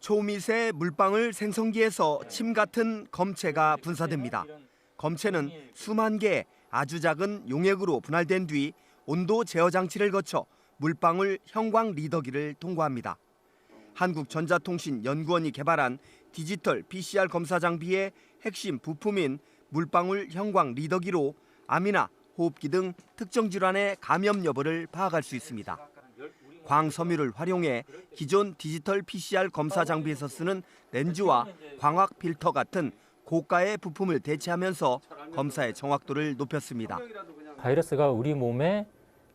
초미세 물방울 생성기에서 침 같은 검체가 분사됩니다. 검체는 수만 개의 아주 작은 용액으로 분할된 뒤 온도 제어 장치를 거쳐 물방울 형광 리더기를 통과합니다. 한국전자통신연구원이 개발한 디지털 PCR 검사 장비의 핵심 부품인 물방울 형광 리더기로 암이나 호흡기 등 특정 질환의 감염 여부를 파악할 수 있습니다. 광섬유를 활용해 기존 디지털 PCR 검사 장비에서 쓰는 렌즈와 광학 필터 같은 고가의 부품을 대체하면서 검사의 정확도를 높였습니다. 바이러스가 우리 몸에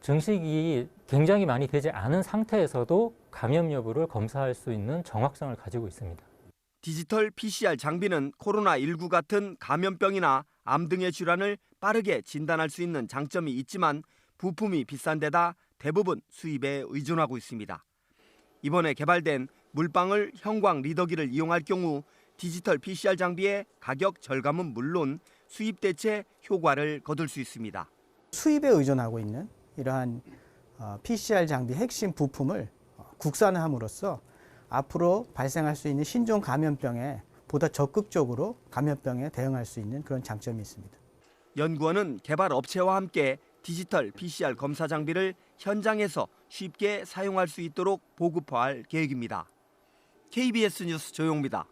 증식이 굉장히 많이 되지 않은 상태에서도 감염 여부를 검사할 수 있는 정확성을 가지고 있습니다. 디지털 PCR 장비는 코로나19 같은 감염병이나 암 등의 질환을 빠르게 진단할 수 있는 장점이 있지만 부품이 비싼 데다 대부분 수입에 의존하고 있습니다. 이번에 개발된 물방울 형광 리더기를 이용할 경우 디지털 PCR 장비의 가격 절감은 물론 수입 대체 효과를 거둘 수 있습니다. 수입에 의존하고 있는 이러한 어, PCR 장비 핵심 부품을 어, 국산화함으로써 앞으로 발생할 수 있는 신종 감염병에 보다 적극적으로 감염병에 대응할 수 있는 그런 장점이 있습니다. 연구원은 개발 업체와 함께 디지털 PCR 검사 장비를 현장에서 쉽게 사용할 수 있도록 보급화할 계획입니다. KBS 뉴스 조용입니다.